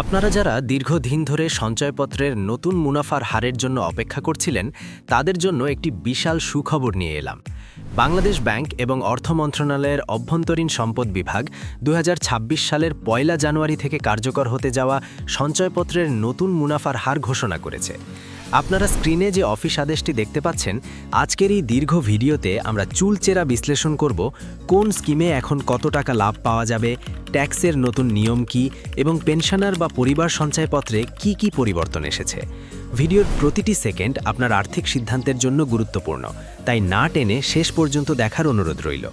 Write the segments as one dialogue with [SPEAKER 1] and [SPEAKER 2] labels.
[SPEAKER 1] আপনারা যারা দীর্ঘদিন ধরে সঞ্চয়পত্রের নতুন মুনাফার হারের জন্য অপেক্ষা করছিলেন, তাদের জন্য একটি বিশাল সুখবর নিয়ে এলাম। বাংলাদেশ ব্যাংক এবং অর্থ মন্ত্রণালয়ের অভ্যন্তরীণ সম্পদ বিভাগ দু হাজার ছাব্বিশ সালের পয়লা জানুয়ারি থেকে কার্যকর হতে যাওয়া সঞ্চয়পত্রের নতুন মুনাফার হার ঘোষণা করেছে। আপনারা স্ক্রিনে যে অফিস আদেশটি দেখতে পাচ্ছেন, আজকের এই দীর্ঘ ভিডিওতে আমরা চুলচেরা বিশ্লেষণ করব, কোন স্কিমে এখন কত টাকা লাভ পাওয়া যাবে, ট্যাক্সের নতুন নিয়ম কি, এবং পেনশনার বা পরিবার সঞ্চয়পত্রে কি কি পরিবর্তন এসেছে। ভিডিওর প্রতিটি সেকেন্ড আপনার আর্থিক সিদ্ধান্তের জন্য গুরুত্বপূর্ণ, তাই না টেনে শেষ পর্যন্ত দেখার অনুরোধ রইল।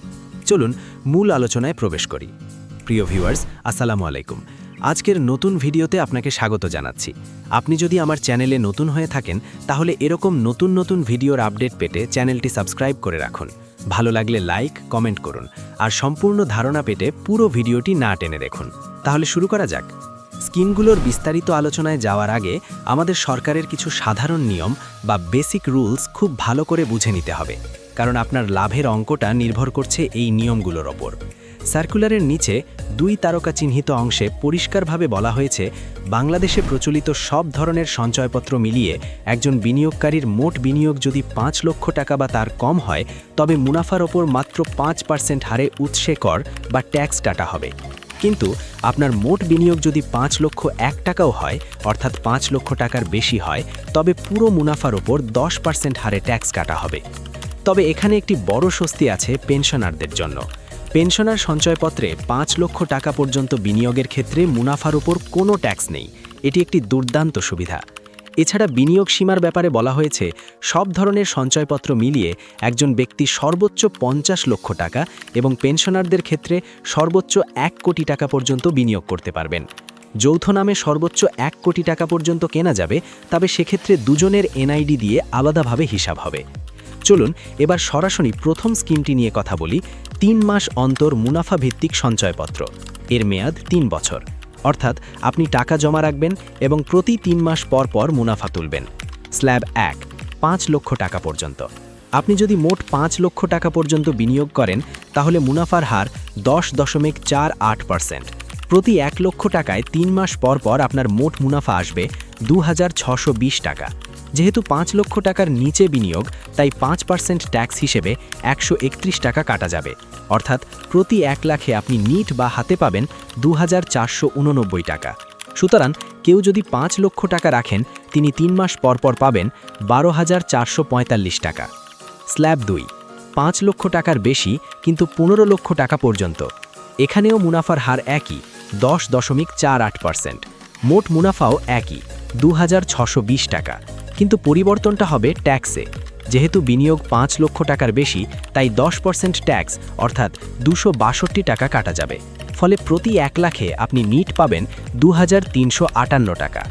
[SPEAKER 1] চলুন মূল আলোচনায় প্রবেশ করি। প্রিয় ভিউয়ার্স, আসসালামু আলাইকুম। আজকের নতুন ভিডিওতে আপনাকে স্বাগত জানাচ্ছি। আপনি যদি আমার চ্যানেলে নতুন হয়ে থাকেন, তাহলে এরকম নতুন নতুন ভিডিওর আপডেট পেতে চ্যানেলটি সাবস্ক্রাইব করে রাখুন। ভালো লাগলে লাইক, কমেন্ট করুন, আর সম্পূর্ণ ধারণা পেতে পুরো ভিডিওটি না টেনে দেখুন। তাহলে শুরু করা যাক। স্কিমগুলোর বিস্তারিত আলোচনায় যাওয়ার আগে আমাদের সরকারের কিছু সাধারণ নিয়ম বা বেসিক রুলস খুব ভালো করে বুঝে নিতে হবে। কারণ আপনার লাভের অঙ্কটা নির্ভর করছে এই নিয়মগুলোর ওপর। সার্কুলারের নিচে দুই তারকা চিহ্নিত অংশে পরিষ্কারভাবে বলা হয়েছে, বাংলাদেশে প্রচলিত সব ধরনের সঞ্চয়পত্র মিলিয়ে একজন বিনিয়োগকারীর মোট বিনিয়োগ যদি পাঁচ লক্ষ টাকা বা তার কম হয়, তবে মুনাফার ওপর মাত্র পাঁচ পার্সেন্ট হারে উৎসে কর বা ট্যাক্স ডাটা হবে। কিন্তু আপনার মোট বিনিয়োগ যদি পাঁচ লক্ষ এক টাকাও হয়, অর্থাৎ পাঁচ লক্ষ টাকার বেশি হয়, তবে পুরো মুনাফার ওপর দশ পার্সেন্ট হারে ট্যাক্স কাটা হবে। তবে এখানে একটি বড় স্বস্তি আছে পেনশনারদের জন্য। পেনশনার সঞ্চয়পত্রে পাঁচ লক্ষ টাকা পর্যন্ত বিনিয়োগের ক্ষেত্রে মুনাফার উপর কোনো ট্যাক্স নেই। এটি একটি দুর্দান্ত সুবিধা। এছাড়া বিনিয়োগ সীমার ব্যাপারে বলা হয়েছে, সব ধরনের সঞ্চয়পত্র মিলিয়ে একজন ব্যক্তি সর্বোচ্চ পঞ্চাশ লক্ষ টাকা এবং পেনশনারদের ক্ষেত্রে সর্বোচ্চ এক কোটি টাকা পর্যন্ত বিনিয়োগ করতে পারবেন। যৌথ নামে সর্বোচ্চ এক কোটি টাকা পর্যন্ত কেনা যাবে, তবে সেক্ষেত্রে দুজনের এনআইডি দিয়ে আলাদাভাবে হিসাব হবে। চলুন এবার সরাসরি প্রথম স্কিমটি নিয়ে কথা বলি, তিন মাস অন্তর মুনাফা ভিত্তিক সঞ্চয়পত্র। এর মেয়াদ তিন বছর। অর্থাৎ আপনি টাকা জমা রাখবেন এবং প্রতি তিন মাস পর পর মুনাফা তুলবেন। স্ল্যাব এক, পাঁচ লক্ষ টাকা পর্যন্ত। আপনি যদি মোট পাঁচ লক্ষ টাকা পর্যন্ত বিনিয়োগ করেন, তাহলে মুনাফার হার দশ দশমিক চার আট পার্সেন্ট। প্রতি এক লক্ষ টাকায় তিন মাস পর পর আপনার মোট মুনাফা আসবে দু টাকা। যেহেতু পাঁচ লক্ষ টাকার নিচে বিনিয়োগ, তাই পাঁচ পার্সেন্ট ট্যাক্স হিসেবে একশো একত্রিশ টাকা কাটা যাবে। অর্থাৎ প্রতি এক লাখে আপনি নিট বা হাতে পাবেন দু হাজার চারশো উননব্বই টাকা। সুতরাং কেউ যদি পাঁচ লক্ষ টাকা রাখেন, তিনি তিন মাস পর পর পাবেন বারো হাজার টাকা। স্ল্যাব দুই, পাঁচ লক্ষ টাকার বেশি, কিন্তু পনেরো লক্ষ টাকা পর্যন্ত। এখানেও মুনাফার হার একই, দশ দশমিক চার আট পার্সেন্ট। মোট মুনাফাও একই দু টাকা। কিন্তু পরিবর্তনটা হবে ট্যাক্সে। যেহেতু বিনিয়োগ পাঁচ লক্ষ টাকার বেশি, তাই দশ পার্সেন্ট ট্যাক্স, অর্থাৎ দুশো টাকা কাটা যাবে। ফলে প্রতি এক লাখে আপনি নিট পাবেন দু হাজার তিনশো আটান্ন টাকা।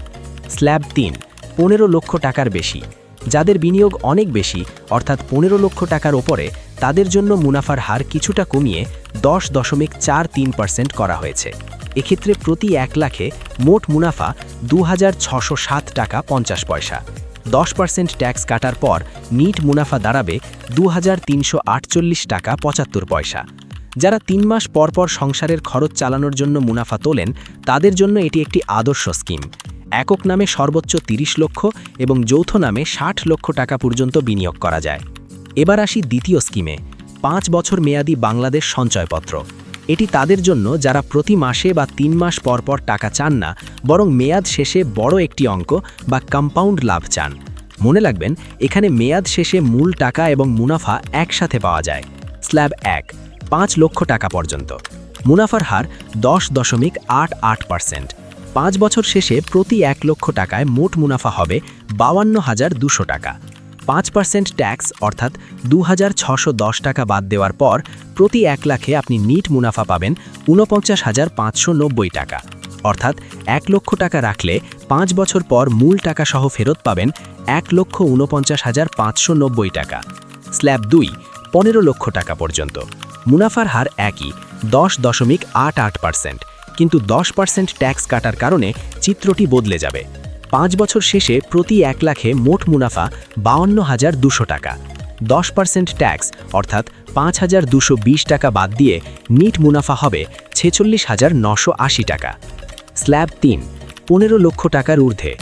[SPEAKER 1] স্ল্যাব তিন, পনেরো লক্ষ টাকার বেশি। যাদের বিনিয়োগ অনেক বেশি, অর্থাৎ পনেরো লক্ষ টাকার ওপরে, তাদের জন্য মুনাফার হার কিছুটা কমিয়ে দশ দশমিক চার তিন পার্সেন্ট করা হয়েছে। এক্ষেত্রে প্রতি এক লাখে মোট মুনাফা দু টাকা পঞ্চাশ পয়সা। দশ পার্সেন্ট ট্যাক্স কাটার পর নিট মুনাফা দাঁড়াবে দু হাজার তিনশো আটচল্লিশ টাকা পঁচাত্তর পয়সা। যারা তিন মাস পর পর সংসারের খরচ চালানোর জন্য মুনাফা তোলেন, তাদের জন্য এটি একটি আদর্শ স্কিম। একক নামে সর্বোচ্চ ৩০ লক্ষ এবং যৌথ নামে ষাট লক্ষ টাকা পর্যন্ত বিনিয়োগ করা যায়। এবার আসি দ্বিতীয় স্কিমে, পাঁচ বছর মেয়াদি বাংলাদেশ সঞ্চয়পত্র। এটি তাদের জন্য যারা প্রতি মাসে বা তিন মাস পর পর টাকা চান না, বরং মেয়াদ শেষে বড় একটি অঙ্ক বা কম্পাউন্ড লাভ চান। মনে রাখবেন, এখানে মেয়াদ শেষে মূল টাকা এবং মুনাফা একসাথে পাওয়া যায়, স্ল্যাব এক, পাঁচ লক্ষ টাকা পর্যন্ত। মুনাফার হার দশ দশমিক আট আট পার্সেন্ট পাঁচ বছর শেষে প্রতি এক লক্ষ টাকায় মোট মুনাফা হবে বাউান্ন হাজার দুশো টাকা। পাঁচ পার্সেন্ট ট্যাক্স অর্থাৎ দু টাকা বাদ দেওয়ার পর প্রতি এক লাখে আপনি নিট মুনাফা পাবেন ঊনপঞ্চাশ হাজার পাঁচশো টাকা। অর্থাৎ এক লক্ষ টাকা রাখলে পাঁচ বছর পর মূল টাকা সহ ফেরত পাবেন এক লক্ষ ঊনপঞ্চাশ হাজার পাঁচশো টাকা। স্ল্যাব দুই, পনেরো লক্ষ টাকা পর্যন্ত। মুনাফার হার একই, দশ দশমিক আট আট পার্সেন্ট কিন্তু দশ পার্সেন্ট ট্যাক্স কাটার কারণে চিত্রটি বদলে যাবে। পাঁচ বছর শেষে প্রতি এক লাখে মোট মুনাফা বাউন্ন হাজার দুশো টাকা। দশ পার্সেন্ট ট্যাক্স, অর্থাৎ পাঁচ হাজার দুশো বিশ টাকা বাদ দিয়ে নিট মুনাফা হবে ছেচল্লিশ হাজার নশো আশি টাকা। স্ল্যাব তিন, পনেরো লক্ষ টাকার ঊর্ধ্বে।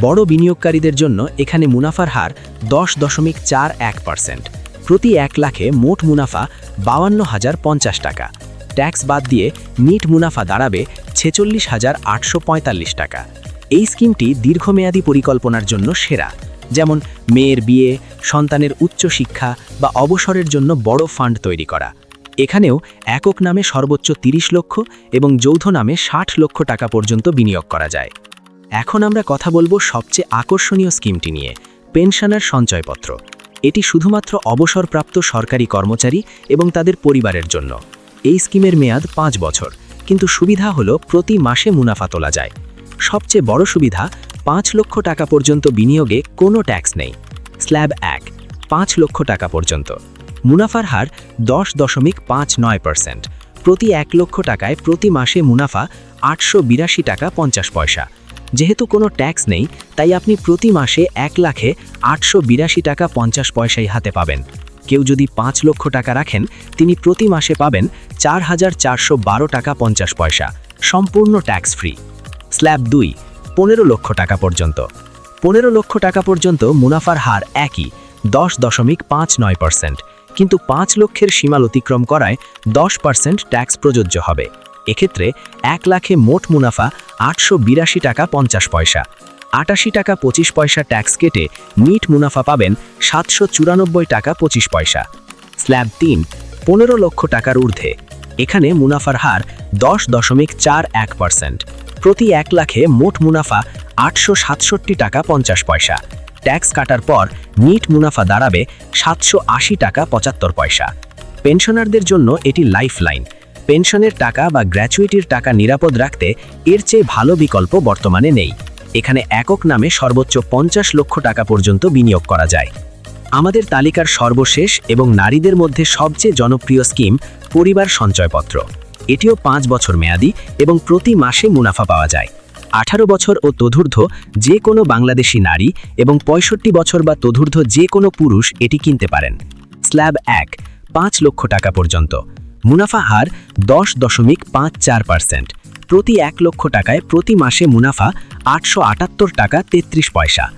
[SPEAKER 1] বড় বিনিয়োগকারীদের জন্য এখানে মুনাফার হার দশ দশমিক চার এক পার্সেন্ট। প্রতি এক লাখে মোট মুনাফা বাউান্ন হাজার পঞ্চাশ টাকা। ট্যাক্স বাদ দিয়ে নিট মুনাফা দাঁড়াবে ছেচল্লিশ হাজার আটশো পঁয়তাল্লিশ টাকা। এই স্কিমটি দীর্ঘমেয়াদী পরিকল্পনার জন্য সেরা। যেমন মেয়ের বিয়ে, সন্তানের উচ্চ শিক্ষা বা অবসরের জন্য বড় ফান্ড তৈরি করা। এখানেও একক নামে সর্বোচ্চ ৩০ লক্ষ এবং যৌথ নামে ষাট লক্ষ টাকা পর্যন্ত বিনিয়োগ করা যায়। এখন আমরা কথা বলব সবচেয়ে আকর্ষণীয় স্কিমটি নিয়ে, পেনশনার সঞ্চয়পত্র। এটি শুধুমাত্র অবসরপ্রাপ্ত সরকারি কর্মচারী এবং তাদের পরিবারের জন্য। এই স্কিমের মেয়াদ পাঁচ বছর, কিন্তু সুবিধা হলো প্রতি মাসে মুনাফা তোলা যায়। সবচেয়ে বড় সুবিধা, পাঁচ লক্ষ টাকা পর্যন্ত বিনিয়োগে কোনো ট্যাক্স নেই। স্ল্যাব এক, পাঁচ লক্ষ টাকা পর্যন্ত। মুনাফার হার দশ দশমিক পাঁচ নয় পার্সেন্ট। প্রতি এক লক্ষ টাকায় প্রতি মাসে মুনাফা আটশো বিরাশি টাকা পঞ্চাশ পয়সা। যেহেতু কোনো ট্যাক্স নেই, তাই আপনি প্রতি মাসে এক লাখে আটশো বিরাশি টাকা পঞ্চাশ পয়সাই হাতে পাবেন। কেউ যদি পাঁচ লক্ষ টাকা রাখেন, তিনি প্রতি মাসে পাবেন চার হাজার চারশো বারো টাকা পঞ্চাশ পয়সা। সম্পূর্ণ ট্যাক্স ফ্রি। স্ল্যাব দুই, পনেরো লক্ষ টাকা পর্যন্ত। পনেরো লক্ষ টাকা পর্যন্ত মুনাফার হার একই, দশ দশমিক পাঁচ নয় পার্সেন্ট। কিন্তু পাঁচ লক্ষের সীমাল অতিক্রম করায় দশ পার্সেন্ট ট্যাক্স প্রযোজ্য হবে। এক্ষেত্রে এক লাখে মোট মুনাফা আটশো বিরাশি টাকা পঞ্চাশ পয়সা। আটাশি টাকা পঁচিশ পয়সা ট্যাক্স কেটে নিট মুনাফা পাবেন সাতশো চুরানব্বই টাকা পঁচিশ পয়সা। স্ল্যাব তিন, পনেরো লক্ষ টাকার ঊর্ধ্বে। এখানে মুনাফার হার দশ দশমিক চার এক পার্সেন্ট। প্রতি এক লাখে মোট মুনাফা আটশো সাতষট্টি টাকা পঞ্চাশ পয়সা। ট্যাক্স কাটার পর নিট মুনাফা দাঁড়াবে সাতশো আশি টাকা পঁচাত্তর পয়সা। পেনশনারদের জন্য এটি লাইফ লাইন পেনশনের টাকা বা গ্র্যাচুইটির টাকা নিরাপদ রাখতে এর চেয়ে ভালো বিকল্প বর্তমানে নেই। এখানে একক নামে সর্বোচ্চ পঞ্চাশ লক্ষ টাকা পর্যন্ত বিনিয়োগ করা যায়। আমাদের তালিকার সর্বশেষ এবং নারীদের মধ্যে সবচেয়ে জনপ্রিয় স্কিম পরিবার সঞ্চয়পত্র। এটিও পাঁচ বছর মেয়াদি এবং প্রতি মাসে মুনাফা পাওয়া যায়। আঠারো বছর ও তদূর্ধ্ব যে কোনো বাংলাদেশি নারী এবং পঁয়ষট্টি বছর বা তদূর্ধ্ব যে কোনো পুরুষ এটি কিনতে পারেন। স্ল্যাব এক, পাঁচ লক্ষ টাকা পর্যন্ত। মুনাফা হার দশ দশমিক পাঁচ চার পার্সেন্ট। প্রতি এক লক্ষ টাকায় প্রতি মাসে মুনাফা আটশো আটাত্তর টাকা তেত্রিশ পয়সা।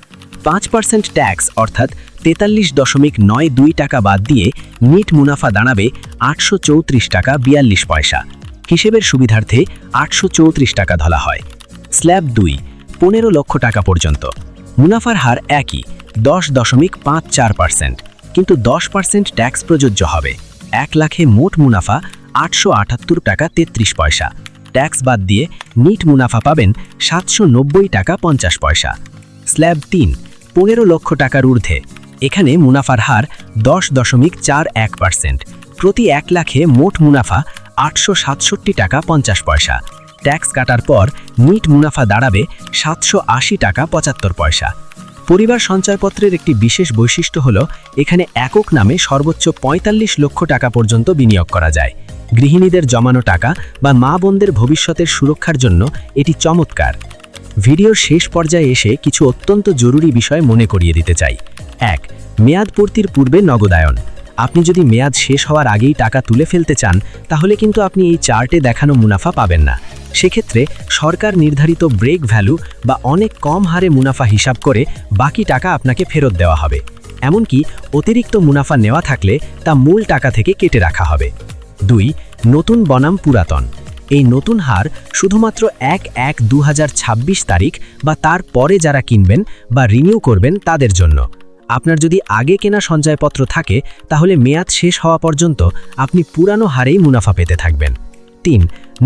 [SPEAKER 1] পাঁচ পার্সেন্ট ট্যাক্স অর্থাৎ তেতাল্লিশ দশমিক নয় দুই টাকা বাদ দিয়ে নিট মুনাফা দাঁড়াবে আটশো চৌত্রিশ টাকা বিয়াল্লিশ পয়সা। হিসেবের সুবিধার্থে আটশো চৌত্রিশ টাকা ধরা হয়। স্ল্যাব দুই, পনেরো লক্ষ টাকা পর্যন্ত। মুনাফার হার একই, দশ দশমিক পাঁচ চার পার্সেন্ট। কিন্তু দশ পার্সেন্ট ট্যাক্স প্রযোজ্য হবে। এক লাখে মোট মুনাফা আটশো আটাত্তর টাকা তেত্রিশ পয়সা। ট্যাক্স বাদ দিয়ে নিট মুনাফা পাবেন সাতশো নব্বই টাকা পঞ্চাশ পয়সা। স্ল্যাব তিন, পনেরো লক্ষ টাকার ঊর্ধ্বে। এখানে মুনাফার হার দশ দশমিক চার এক পার্সেন্ট। প্রতি এক লাখে মোট মুনাফা আটশো সাতষট্টি টাকা পঞ্চাশ পয়সা। ট্যাক্স কাটার পর নিট মুনাফা দাঁড়াবে সাতশো আশি টাকা পঁচাত্তর পয়সা। পরিবার সঞ্চয়পত্রের একটি বিশেষ বৈশিষ্ট্য হল, এখানে একক নামে সর্বোচ্চ ৪৫ লক্ষ টাকা পর্যন্ত বিনিয়োগ করা যায়। গৃহিণীদের জমানো টাকা বা মা বোনদের ভবিষ্যতের সুরক্ষার জন্য এটি চমৎকার। ভিডিওর শেষ পর্যায়ে এসে কিছু অত্যন্ত জরুরি বিষয় মনে করিয়ে দিতে চাই। এক, মেয়াদ পূর্তির পূর্বে নগদায়ন। আপনি যদি মেয়াদ শেষ হওয়ার আগেই টাকা তুলে ফেলতে চান, তাহলে কিন্তু আপনি এই চার্টে দেখানো মুনাফা পাবেন না। সেক্ষেত্রে সরকার নির্ধারিত ব্রেক ভ্যালু বা অনেক কম হারে মুনাফা হিসাব করে বাকি টাকা আপনাকে ফেরত দেওয়া হবে। এমনকি অতিরিক্ত মুনাফা নেওয়া থাকলে তা মূল টাকা থেকে কেটে রাখা হবে। দুই, নতুন বনাম পুরাতন। এই নতুন হার শুধুমাত্র এক এক দু তারিখ বা তার পরে যারা কিনবেন বা রিনিউ করবেন তাদের জন্য। আপনার যদি আগে কেনা সঞ্চয়পত্র থাকে, তাহলে মেয়াদ শেষ হওয়া পর্যন্ত আপনি পুরানো হারেই মুনাফা পেতে থাকবেন। তিন,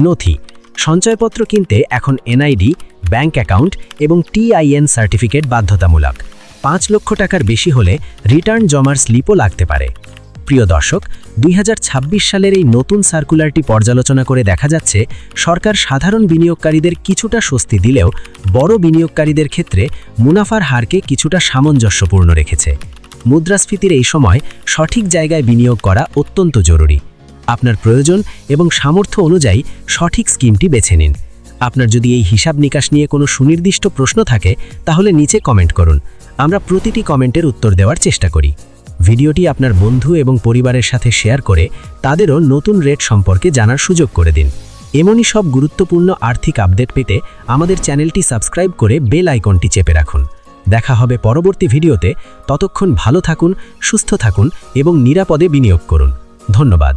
[SPEAKER 1] নথি। সঞ্চয়পত্র কিনতে এখন এনআইডি ব্যাঙ্ক অ্যাকাউন্ট এবং টিআইএন সার্টিফিকেট বাধ্যতামূলক। পাঁচ লক্ষ টাকার বেশি হলে রিটার্ন জমার স্লিপও লাগতে পারে। প্রিয় দর্শক, দুই হাজার ছাব্বিশ সালের এই নতুন সার্কুলারটি পর্যালোচনা করে দেখা যাচ্ছে, সরকার সাধারণ বিনিয়োগকারীদের কিছুটা স্বস্তি দিলেও বড় বিনিয়োগকারীদের ক্ষেত্রে মুনাফার হারকে কিছুটা সামঞ্জস্যপূর্ণ রেখেছে। মুদ্রাস্ফীতির এই সময় সঠিক জায়গায় বিনিয়োগ করা অত্যন্ত জরুরি। আপনার প্রয়োজন এবং সামর্থ্য অনুযায়ী সঠিক স্কিমটি বেছে নিন। আপনার যদি এই হিসাব নিকাশ নিয়ে কোনো সুনির্দিষ্ট প্রশ্ন থাকে, তাহলে নিচে কমেন্ট করুন। আমরা প্রতিটি কমেন্টের উত্তর দেওয়ার চেষ্টা করি। ভিডিওটি আপনার বন্ধু এবং পরিবারের সাথে শেয়ার করে তাদেরও নতুন রেট সম্পর্কে জানার সুযোগ করে দিন।
[SPEAKER 2] এমনই সব গুরুত্বপূর্ণ আর্থিক আপডেট পেতে আমাদের চ্যানেলটি সাবস্ক্রাইব করে বেল আইকনটি চেপে রাখুন। দেখা হবে পরবর্তী ভিডিওতে। ততক্ষণ ভালো থাকুন, সুস্থ থাকুন এবং নিরাপদে বিনিয়োগ করুন। ধন্যবাদ।